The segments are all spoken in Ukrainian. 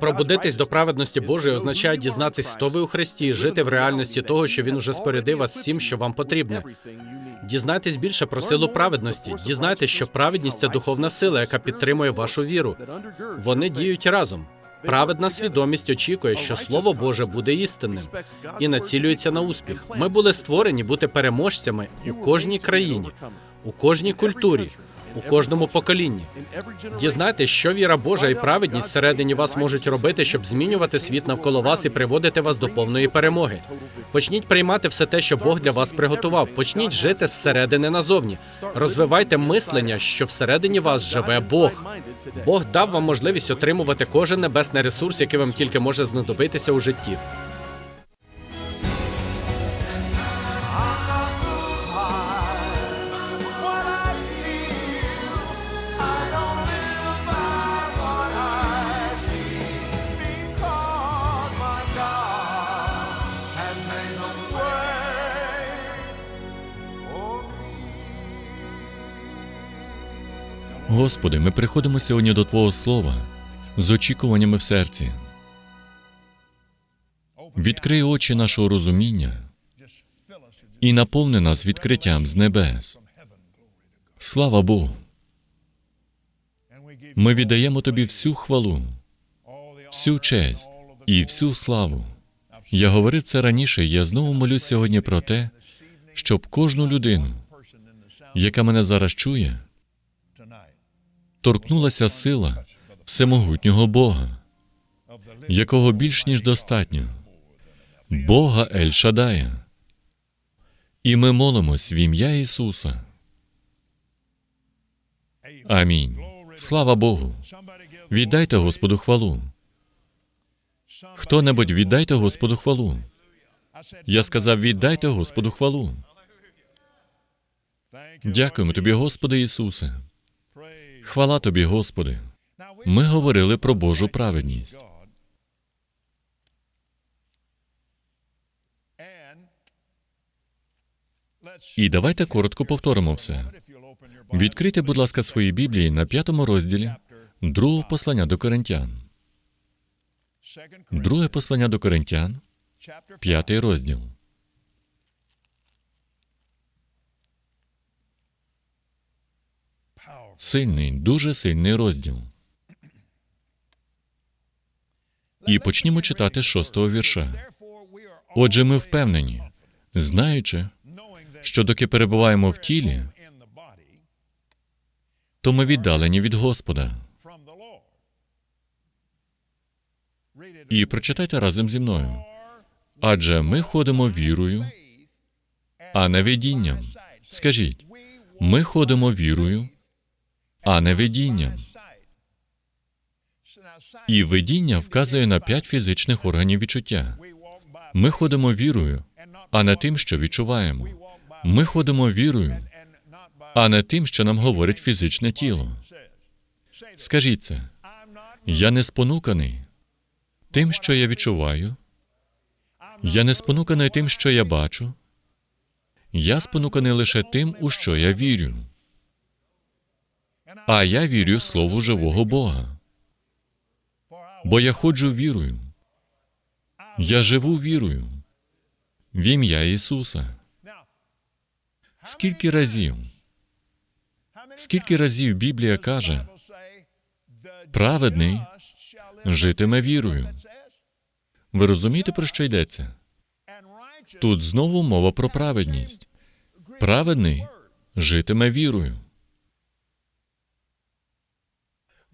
Пробудитись до праведності Божої означає дізнатись, хто ви у Христі, жити в реальності того, що Він уже спорядив вас всім, що вам потрібне. Дізнайтесь більше про силу праведності. Дізнайтесь, що праведність це духовна сила, яка підтримує вашу віру. Вони діють разом. Праведна свідомість очікує, що Слово Боже буде істинним і націлюється на успіх. Ми були створені бути переможцями у кожній країні, у кожній культурі, у кожному поколінні. Дізнайтесь, що віра Божа і праведність всередині вас можуть робити, щоб змінювати світ навколо вас і приводити вас до повної перемоги. Почніть приймати все те, що Бог для вас приготував. Почніть жити зсередини назовні. Розвивайте мислення, що всередині вас живе Бог. Бог дав вам можливість отримувати кожен небесний ресурс, який вам тільки може знадобитися у житті. Господи, ми приходимо сьогодні до Твого Слова з очікуваннями в серці. Відкрий очі нашого розуміння і наповни нас відкриттям з небес. Слава Богу! Ми віддаємо Тобі всю хвалу, всю честь і всю славу. Я говорив це раніше, я знову молюсь сьогодні про те, щоб кожну людину, яка мене зараз чує, торкнулася сила всемогутнього Бога, якого більш ніж достатньо, Бога Ель Шадая. І ми молимось в ім'я Ісуса. Амінь. Слава Богу. Віддайте Господу хвалу. Хто-небудь віддайте Господу хвалу. Я сказав, віддайте Господу хвалу. Дякуємо тобі, Господи Ісусе. Хвала тобі, Господи. Ми говорили про Божу праведність. І давайте коротко повторимо все. Відкрийте, будь ласка, свої Біблії на п'ятому розділі другого послання до Коринтян. Друге послання до Коринтян, п'ятий розділ. Сильний, дуже сильний розділ. І почнімо читати з шостого вірша. Отже, ми впевнені, знаючи, що доки перебуваємо в тілі, то ми віддалені від Господа. І прочитайте разом зі мною. Адже ми ходимо вірою, а не видінням. Скажіть, ми ходимо вірою, а не видінням. І видіння вказує на п'ять фізичних органів відчуття. Ми ходимо вірою, а не тим, що відчуваємо. Ми ходимо вірою, а не тим, що нам говорить фізичне тіло. Скажіть це. Я не спонуканий тим, що я відчуваю. Я не спонуканий тим, що я бачу. Я спонуканий лише тим, у що я вірю. А я вірю Слову живого Бога. Бо я ходжу вірою. Я живу вірою в ім'я Ісуса. Скільки разів? Скільки разів Біблія каже, праведний житиме вірою? Ви розумієте, про що йдеться? Тут знову мова про праведність. Праведний житиме вірою.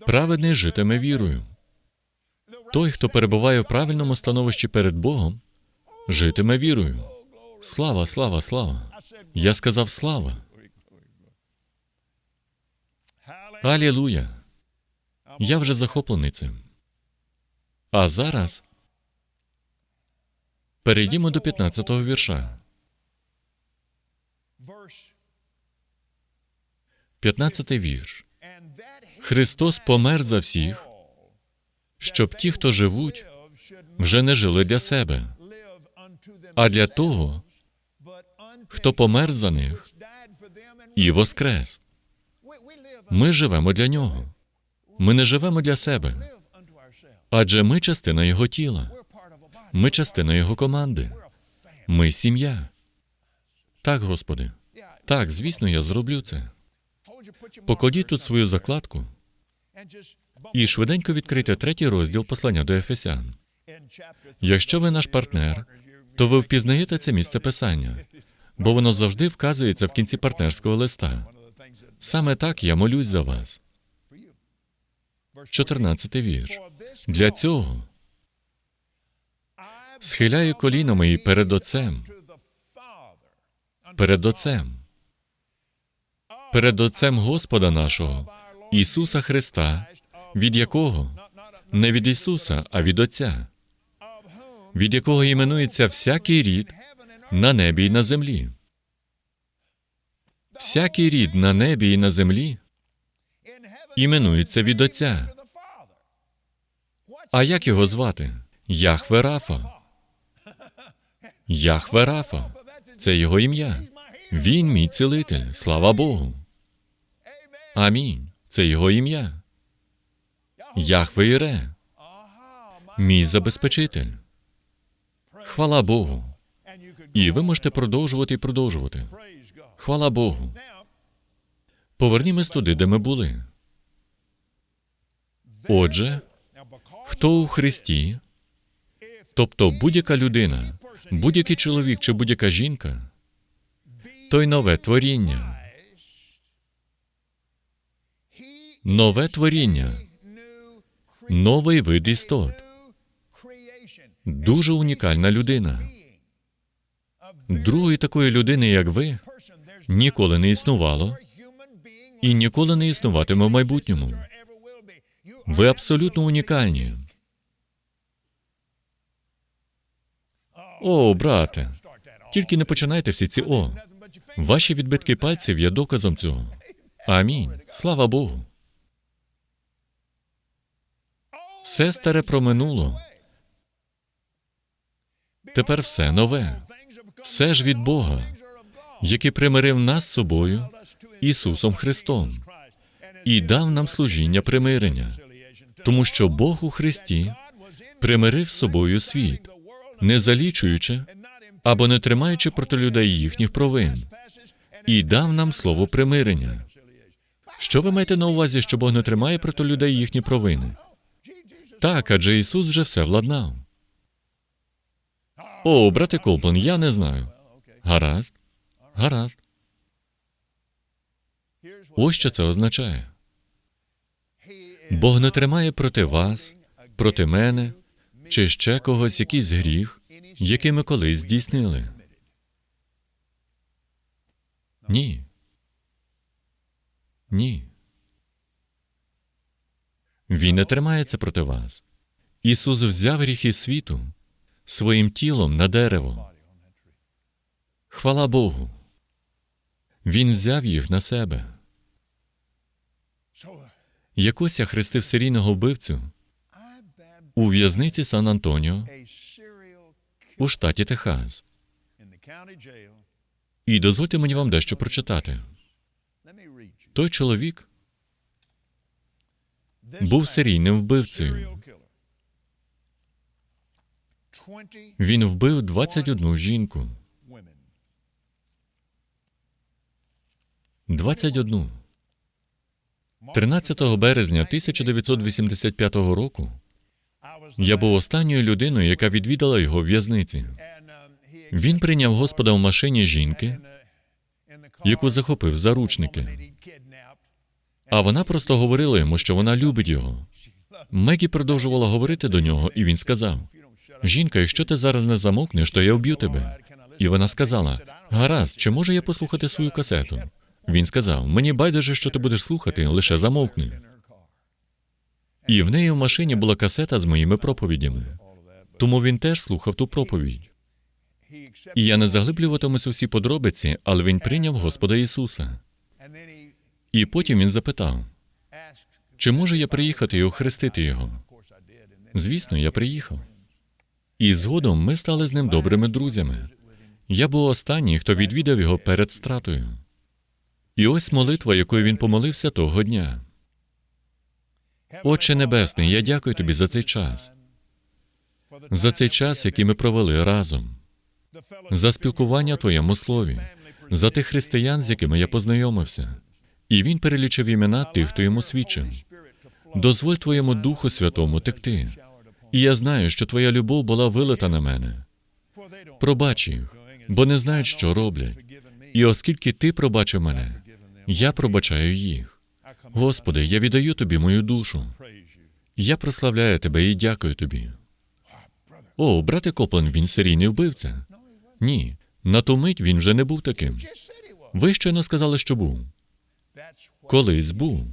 Праведний житиме вірою. Той, хто перебуває в правильному становищі перед Богом, житиме вірою. Слава, слава, слава. Я сказав слава. Алілуя. Я вже захоплений цим. А зараз перейдімо до 15-го вірша. 15-й вірш. Христос помер за всіх, щоб ті, хто живуть, вже не жили для себе, а для того, хто помер за них і воскрес. Ми живемо для нього. Ми не живемо для себе. Адже ми частина Його тіла, ми частина Його команди, ми сім'я. Так, Господи. Так, звісно, я зроблю це. Покладіть тут свою закладку і швиденько відкрийте третій розділ послання до Ефесян. Якщо ви наш партнер, то ви впізнаєте це місце писання, бо воно завжди вказується в кінці партнерського листа. Саме так я молюсь за вас. 14 вірш. Для цього схиляю коліна мої перед Отцем, перед Отцем, перед Отцем Господа нашого, Ісуса Христа, від якого не від Ісуса, а від Отця, від якого іменується всякий рід на небі і на землі. Всякий рід на небі і на землі іменується від Отця. А як його звати? Яхве Рафа. Яхве Рафа. Це його ім'я. Він мій цілитель. Слава Богу. Амінь. Це його ім'я. Яхве Іре. Мій забезпечитель. Хвала Богу. І ви можете продовжувати і продовжувати. Хвала Богу. Повернімось туди, де ми були. Отже, хто у Христі, тобто будь-яка людина, будь-який чоловік чи будь-яка жінка, той нове творіння. Нове творіння, новий вид істот, дуже унікальна людина. Другої такої людини, як ви, ніколи не існувало і ніколи не існуватиме в майбутньому. Ви абсолютно унікальні. О, брате, тільки не починайте всі ці о. Ваші відбитки пальців є доказом цього. Амінь. Слава Богу. Все старе проминуло. Тепер все нове. Все ж від Бога, який примирив нас з собою Ісусом Христом і дав нам служіння примирення, тому що Бог у Христі примирив з собою світ, не залічуючи або не тримаючи проти людей їхніх провин, і дав нам слово примирення. Що ви маєте на увазі, що Бог не тримає проти людей їхні провини? Так, адже Ісус вже все владнав. О, брате Коплен, я не знаю. Гаразд, гаразд. Ось що це означає. Бог не тримає проти вас, проти мене чи ще когось якийсь гріх, який ми колись здійснили. Ні. Ні. Він не тримається проти вас. Ісус взяв гріхи світу своїм тілом на дерево. Хвала Богу. Він взяв їх на себе. Якось я хрестив серійного вбивцю у в'язниці Сан Антоніо у штаті Техас. І дозвольте мені вам дещо прочитати. Той чоловік був серійним вбивцею. Він вбив 21 жінку. 21. 13 березня 1985 року я був останньою людиною, яка відвідала його в'язниці. Він прийняв Господа в машині жінки, яку захопив заручники. А вона просто говорила йому, що вона любить його. Мегі продовжувала говорити до нього, і він сказав: Жінка, якщо ти зараз не замовкнеш, то я вб'ю тебе. І вона сказала: Гаразд, чи можу я послухати свою касету? Він сказав: Мені байдуже, що ти будеш слухати, лише замовкни. І в неї в машині була касета з моїми проповідями. Тому він теж слухав ту проповідь. І я не заглиблюватимуся всі подробиці, але він прийняв Господа Ісуса. І потім він запитав: чи можу я приїхати і охрестити його? Звісно, я приїхав. І згодом ми стали з ним добрими друзями. Я був останній, хто відвідав його перед стратою. І ось молитва, якою він помолився того дня. Отче Небесний, я дякую тобі за цей час, за цей час, який ми провели разом, за спілкування в Твоєму слові, за тих християн, з якими я познайомився. І він перелічив імена тих, хто йому свідчив. Дозволь Твоєму Духу Святому текти. І я знаю, що Твоя любов була вилита на мене. Пробач їх, бо не знають, що роблять. І оскільки Ти пробачив мене, я пробачаю їх. Господи, я віддаю Тобі мою душу. Я прославляю Тебе і дякую Тобі. О, брате Коплен, він серійний вбивця. Ні, на ту мить він вже не був таким. Ви щойно сказали, що був. Колись був.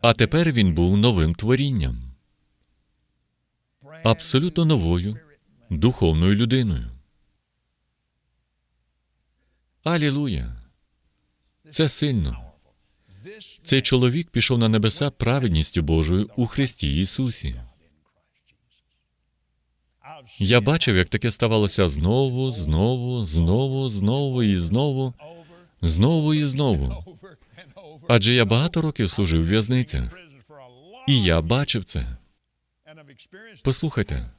А тепер він був новим творінням, абсолютно новою духовною людиною. Алілуя! Це сильно. Цей чоловік пішов на небеса праведністю Божою у Христі Ісусі. Я бачив, як таке ставалося знову, знову, знову, знову і знову, знову і знову. Адже я багато років служив в в'язницях, і я бачив це. Послухайте,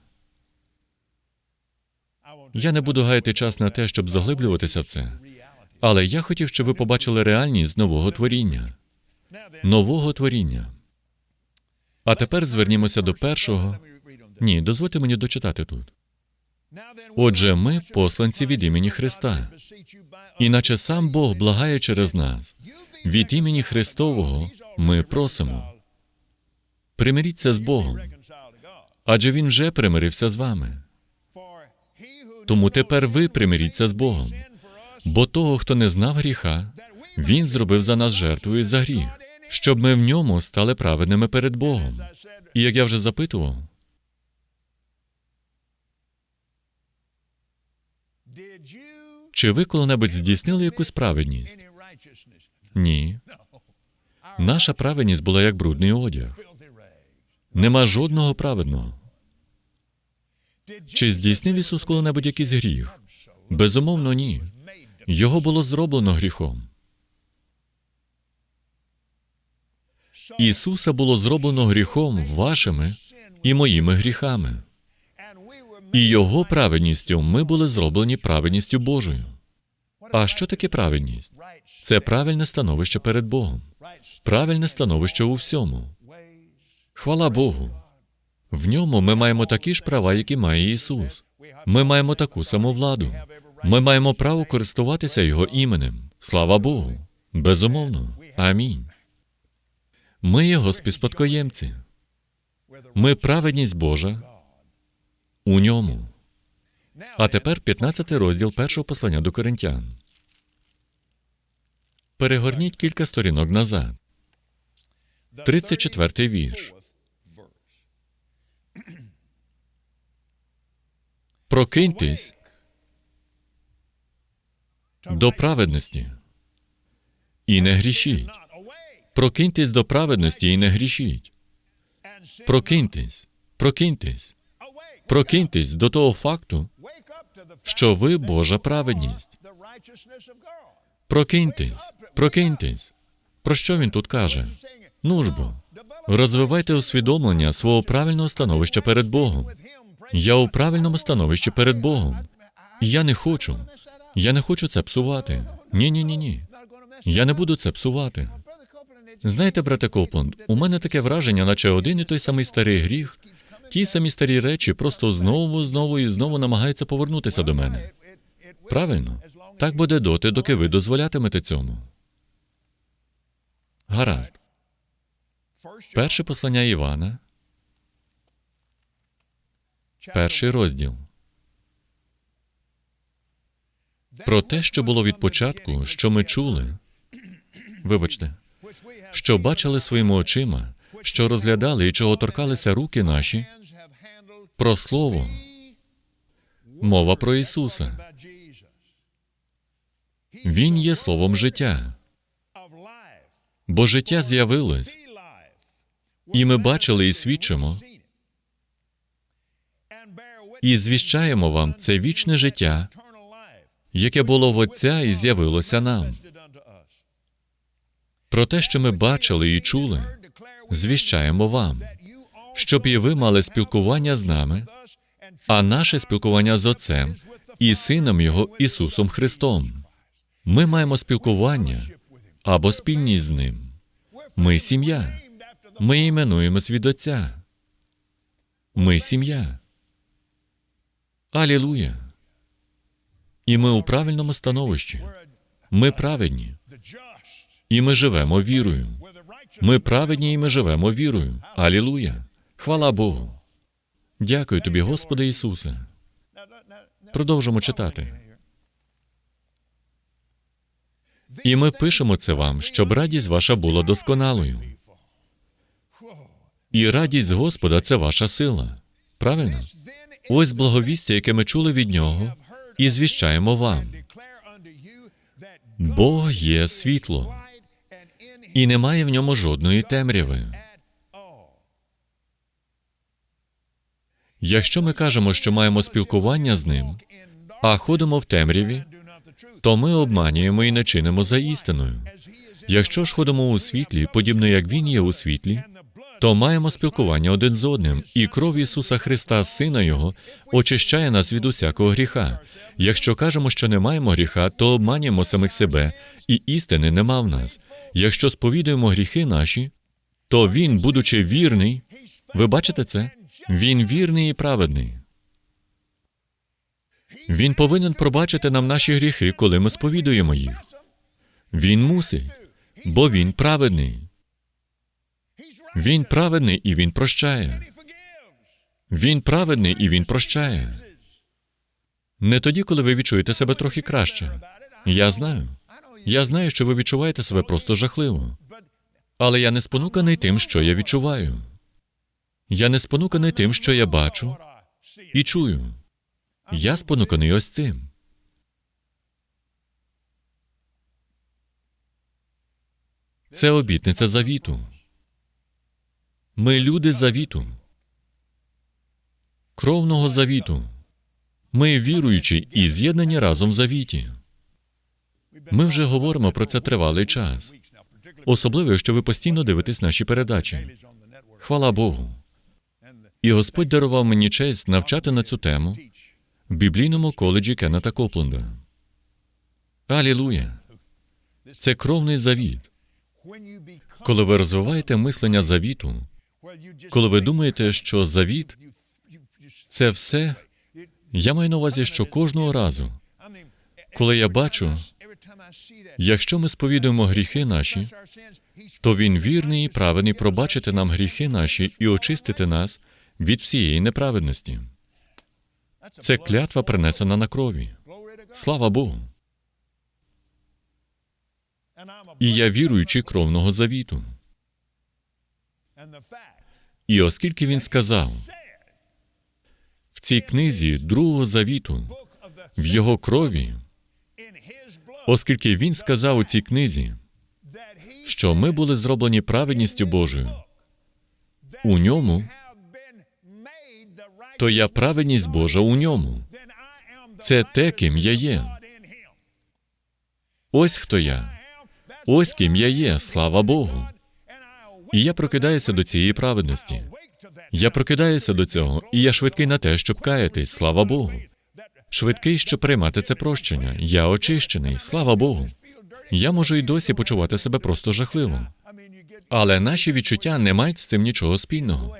я не буду гаяти час на те, щоб заглиблюватися в це, але я хотів, щоб ви побачили реальність нового творіння. Нового творіння. А тепер звернімося до першого. Ні, дозвольте мені дочитати тут. Отже, ми посланці від імені Христа, іначе сам Бог благає через нас. Від імені Христового ми просимо. Примиріться з Богом, адже Він вже примирився з вами. Тому тепер ви примиріться з Богом. Бо того, хто не знав гріха, Він зробив за нас жертвою за гріх, щоб ми в ньому стали праведними перед Богом. І як я вже запитував, чи ви коли-небудь здійснили якусь праведність? Ні. Наша праведність була як брудний одяг. Нема жодного праведного. Чи здійснив Ісус коли-небудь якийсь гріх? Безумовно, ні. Його було зроблено гріхом. Ісуса було зроблено гріхом вашими і моїми гріхами. І Його праведністю ми були зроблені праведністю Божою. А що таке праведність? Це правильне становище перед Богом, правильне становище у всьому. Хвала Богу. В ньому ми маємо такі ж права, які має Ісус. Ми маємо таку саму владу. Ми маємо право користуватися Його іменем. Слава Богу. Безумовно. Амінь. Ми Його співспадкоємці. Ми праведність Божа у ньому. А тепер 15 розділ першого послання до коринтян. Перегорніть кілька сторінок назад. 34 вірш. Прокиньтесь до праведності і не грішіть. Прокиньтесь до праведності і не грішіть. Прокиньтесь, прокиньтесь, прокиньтесь до того факту, що ви Божа праведність. Прокиньтесь, прокиньтесь. Про що він тут каже? Ну ж бо, розвивайте усвідомлення свого правильного становища перед Богом. Я у правильному становищі перед Богом. Я не хочу. Я не хочу це псувати. Ні, ні, ні, ні. Я не буду це псувати. Знаєте, брате Копланд, у мене таке враження, наче один і той самий старий гріх, ті самі старі речі просто знову, знову і знову намагаються повернутися до мене. Правильно? Так буде доти, доки ви дозволятимете цьому. Гаразд. Перше послання Івана, перший розділ. Про те, що було від початку, що ми чули, вибачте, що бачили своїми очима, що розглядали і чого торкалися руки наші, про Слово, мова про Ісуса. Він є словом життя, бо життя з'явилось, і ми бачили і свідчимо, і звіщаємо вам це вічне життя, яке було в Отця і з'явилося нам. Про те, що ми бачили і чули, звіщаємо вам, щоб і ви мали спілкування з нами, а наше спілкування з Отцем і Сином Його Ісусом Христом. Ми маємо спілкування або спільність з Ним. Ми сім'я. Ми іменуємось від Отця. Ми сім'я. Алілуя. І ми у правильному становищі. Ми праведні. І ми живемо вірою. Ми праведні і ми живемо вірою. Алілуя. Хвала Богу. Дякую тобі, Господи Ісусе. Продовжимо читати. І ми пишемо це вам, щоб радість ваша була досконалою. І радість Господа це ваша сила. Правильно? Ось благовістя, яке ми чули від нього, і звіщаємо вам. Бог є світло, і немає в ньому жодної темряви. Якщо ми кажемо, що маємо спілкування з ним, а ходимо в темряві, то ми обманюємо і не чинимо за істиною. Якщо ж ходимо у світлі, подібно як Він є у світлі, то маємо спілкування один з одним, і кров Ісуса Христа, Сина Його, очищає нас від усякого гріха. Якщо кажемо, що не маємо гріха, то обманюємо самих себе, і істини нема в нас. Якщо сповідуємо гріхи наші, то Він, будучи вірний, ви бачите це? Він вірний і праведний. Він повинен пробачити нам наші гріхи, коли ми сповідуємо їх. Він мусить, бо він праведний. Він праведний і він прощає. Він праведний і він прощає. Не тоді, коли ви відчуєте себе трохи краще. Я знаю. Я знаю, що ви відчуваєте себе просто жахливо. Але я не спонуканий тим, що я відчуваю. Я не спонуканий тим, що я бачу і чую. Я спонуканий ось цим. Це обітниця завіту. Ми люди завіту, кровного завіту. Ми віруючі і з'єднані разом в завіті. Ми вже говоримо про це тривалий час, особливо, якщо ви постійно дивитесь наші передачі. Хвала Богу. І Господь дарував мені честь навчати на цю тему в біблійному коледжі Кеннета Копленда. Алілуя! Це кровний завіт. Коли ви розвиваєте мислення завіту, коли ви думаєте, що завіт це все, я маю на увазі, що кожного разу, коли я бачу, якщо ми сповідуємо гріхи наші, то він вірний і праведний пробачити нам гріхи наші і очистити нас від всієї неправедності. Це клятва принесена на крові. Слава Богу. І я віруючий кровного завіту. І оскільки він сказав в цій книзі другого завіту, в його крові, оскільки він сказав у цій книзі, що ми були зроблені праведністю Божою, у ньому, то я праведність Божа у ньому. Це те, ким я є. Ось хто я. Ось ким я є, слава Богу. І я прокидаюся до цієї праведності. Я прокидаюся до цього, і я швидкий на те, щоб каятись, слава Богу. Швидкий, щоб приймати це прощення. Я очищений, слава Богу. Я можу й досі почувати себе просто жахливо. Але наші відчуття не мають з цим нічого спільного.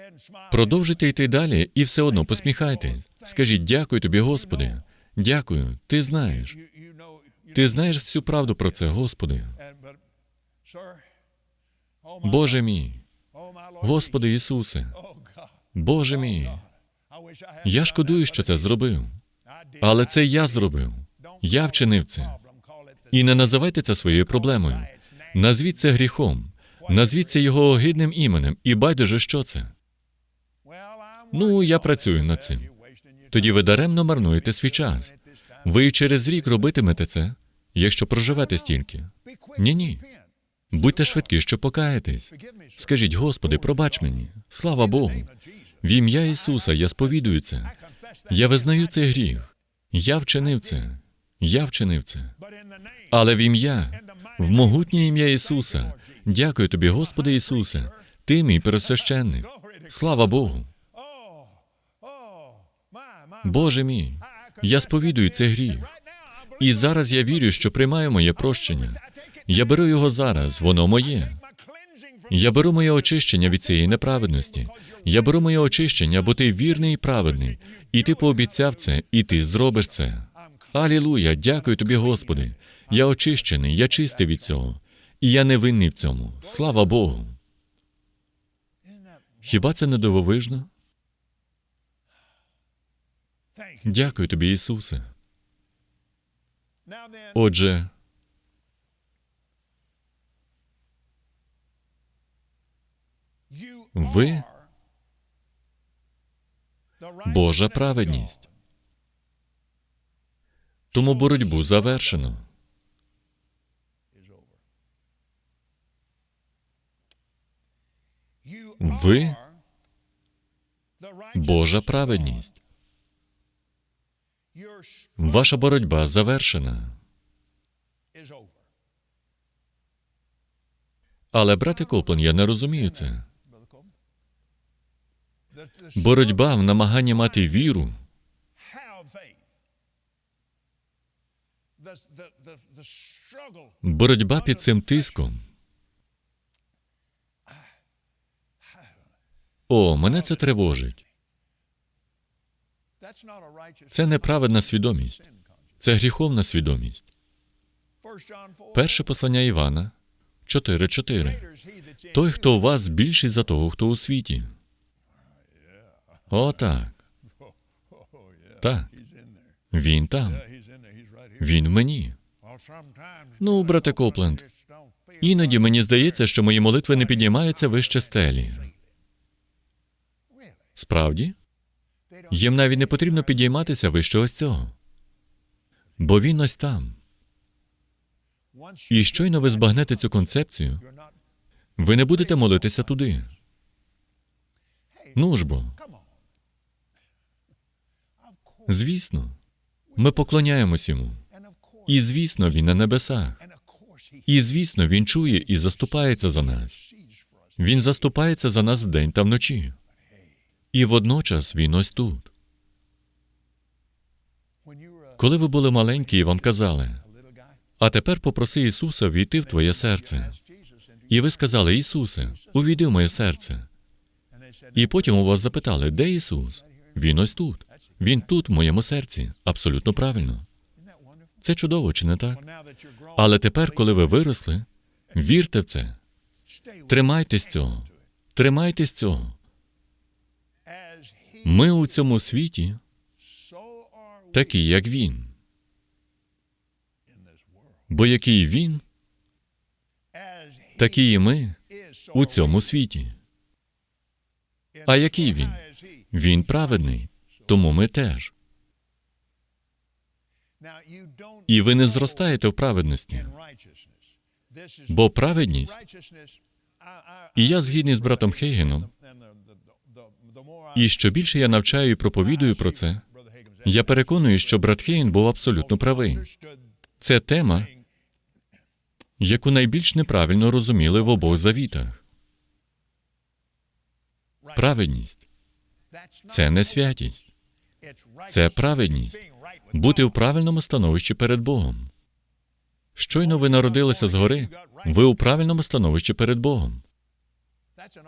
Продовжуйте йти далі і все одно посміхайтесь. Скажіть дякую тобі, Господи. Дякую. Ти знаєш. Ти знаєш всю правду про це, Господи. Боже мій, Господи Ісусе, Боже мій, я шкодую, що це зробив. Але це я зробив. Я вчинив це. І не називайте це своєю проблемою. Назвіть це гріхом, назвіть це його огидним іменем, і байдуже, що це. Ну, я працюю над цим. Тоді ви даремно марнуєте свій час. Ви через рік робитимете це, якщо проживете стільки. Ні, ні. Будьте швидкі, що покаєтесь. Скажіть, Господи, пробач мені. Слава Богу. В ім'я Ісуса я сповідую це. Я визнаю цей гріх. Я вчинив це. Я вчинив це. Але в ім'я, в могутнє ім'я Ісуса, Дякую тобі, Господи Ісусе. Ти мій пересвященник. Слава Богу. Боже мій, я сповідую цей гріх. І зараз я вірю, що приймаю моє прощення. Я беру його зараз, воно моє. Я беру моє очищення від цієї неправедності. Я беру моє очищення, бо ти вірний і праведний. І ти пообіцяв це, і ти зробиш це. Алілуя! Дякую тобі, Господи. Я очищений, я чистий від цього. І я не винний в цьому. Слава Богу. Хіба це не дивовижно? Дякую тобі, Ісусе. Отже, Ви Божа праведність. Тому боротьбу завершено. Ви Божа праведність. Ваша боротьба завершена. Але, брате Коплен, я не розумію це. Боротьба в намаганні мати віру Боротьба під цим тиском. О, мене це тривожить. Це неправедна свідомість. Це гріховна свідомість. Перше послання Івана 4.4. Той, хто у вас більший за того, хто у світі. О, так. Так. Він там. Він в мені. Ну, брате Копленд, іноді мені здається, що мої молитви не піднімаються вище стелі. Справді? Їм навіть не потрібно підійматися вище ось цього. Бо він ось там. І щойно ви збагнете цю концепцію, ви не будете молитися туди. Ну ж бо. Звісно, ми поклоняємось йому. І звісно, він на небесах. І звісно, він чує і заступається за нас. Він заступається за нас вдень та вночі. І водночас він ось тут. Коли ви були маленькі і вам казали, а тепер попроси Ісуса війти в твоє серце. І ви сказали, Ісусе, увійди в моє серце. І потім у вас запитали, де Ісус? Він ось тут. Він тут, в моєму серці. Абсолютно правильно. Це чудово, чи не так? Але тепер, коли ви виросли, вірте в це. Тримайтесь цього. Тримайтесь цього. Ми у цьому світі такі, як він. Бо який він, такі і ми у цьому світі. А який він? Він праведний, тому ми теж. І ви не зростаєте в праведності, бо праведність, і я згідний з братом Хейгеном, і що більше я навчаю і проповідую про це, я переконую, що брат Хейген був абсолютно правий. Це тема, яку найбільш неправильно розуміли в обох завітах. Праведність це не святість, це праведність бути в правильному становищі перед Богом. Щойно ви народилися згори, ви у правильному становищі перед Богом.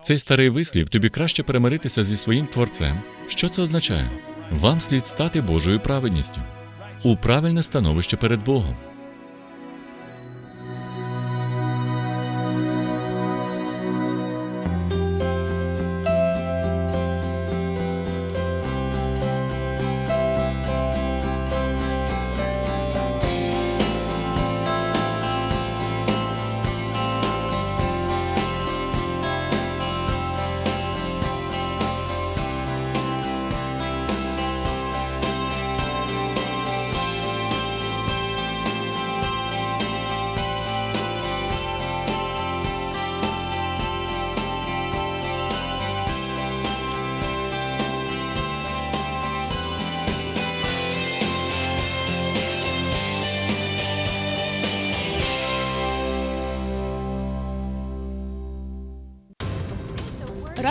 Цей старий вислів тобі краще перемиритися зі своїм творцем. Що це означає? Вам слід стати Божою праведністю у правильне становище перед Богом.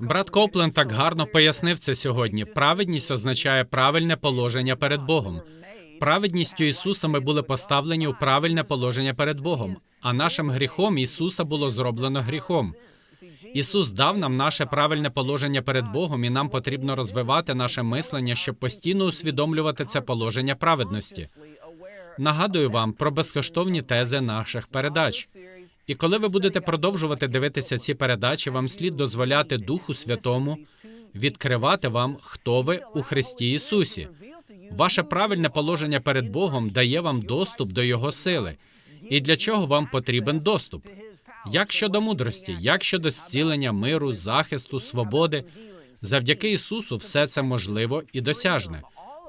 Брат Копленд так гарно пояснив це сьогодні. Праведність означає правильне положення перед Богом. Праведністю Ісуса ми були поставлені у правильне положення перед Богом, а нашим гріхом Ісуса було зроблено гріхом. Ісус дав нам наше правильне положення перед Богом, і нам потрібно розвивати наше мислення, щоб постійно усвідомлювати це положення праведності. Нагадую вам про безкоштовні тези наших передач. І коли ви будете продовжувати дивитися ці передачі, вам слід дозволяти Духу Святому відкривати вам, хто ви у Христі Ісусі. Ваше правильне положення перед Богом дає вам доступ до Його сили. І для чого вам потрібен доступ? Як щодо мудрості, як щодо зцілення, миру, захисту, свободи, завдяки Ісусу все це можливо і досяжне.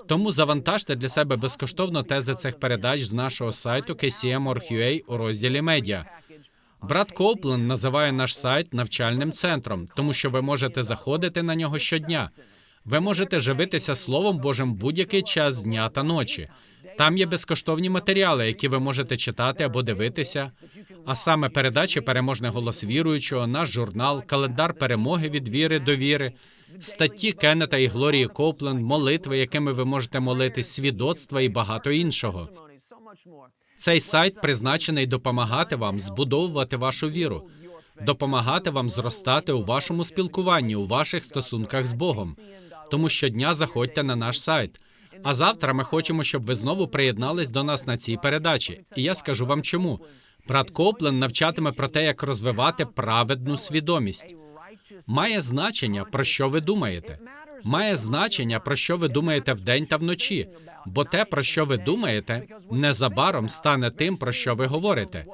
Тому завантажте для себе безкоштовно тези цих передач з нашого сайту kcm.org.ua у розділі медіа. Брат Коупленд називає наш сайт навчальним центром, тому що ви можете заходити на нього щодня. Ви можете живитися Словом Божим будь-який час дня та ночі. Там є безкоштовні матеріали, які ви можете читати або дивитися. А саме передачі Переможний голос віруючого, наш журнал, календар перемоги від віри до віри, статті Кеннета і Глорії Копленд, молитви, якими ви можете молитись, свідоцтва і багато іншого. Цей сайт призначений допомагати вам збудовувати вашу віру, допомагати вам зростати у вашому спілкуванні, у ваших стосунках з Богом. Тому щодня заходьте на наш сайт. А завтра ми хочемо, щоб ви знову приєднались до нас на цій передачі. І я скажу вам чому. Брат Коплен навчатиме про те, як розвивати праведну свідомість. Має значення, про що ви думаєте. Має значення, про що ви думаєте вдень та вночі. Бо те, про що ви думаєте, незабаром стане тим, про що ви говорите.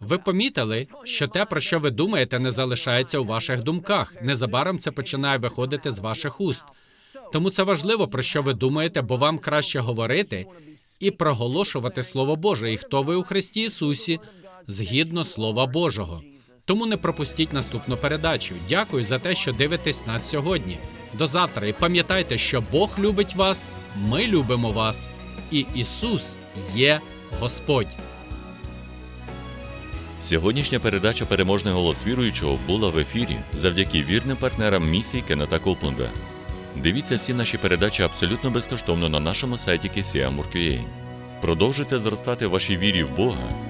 Ви помітили, що те, про що ви думаєте, не залишається у ваших думках. Незабаром це починає виходити з ваших уст. Тому це важливо, про що ви думаєте, бо вам краще говорити і проголошувати Слово Боже, і хто ви у Христі Ісусі згідно Слова Божого. Тому не пропустіть наступну передачу. Дякую за те, що дивитесь нас сьогодні. До завтра і пам'ятайте, що Бог любить вас, ми любимо вас, і Ісус є Господь. Сьогоднішня передача Переможний голос віруючого була в ефірі завдяки вірним партнерам місії Кеннета Копленда. Дивіться всі наші передачі абсолютно безкоштовно на нашому сайті KCM.org.ua. Продовжуйте зростати в вашій вірі в Бога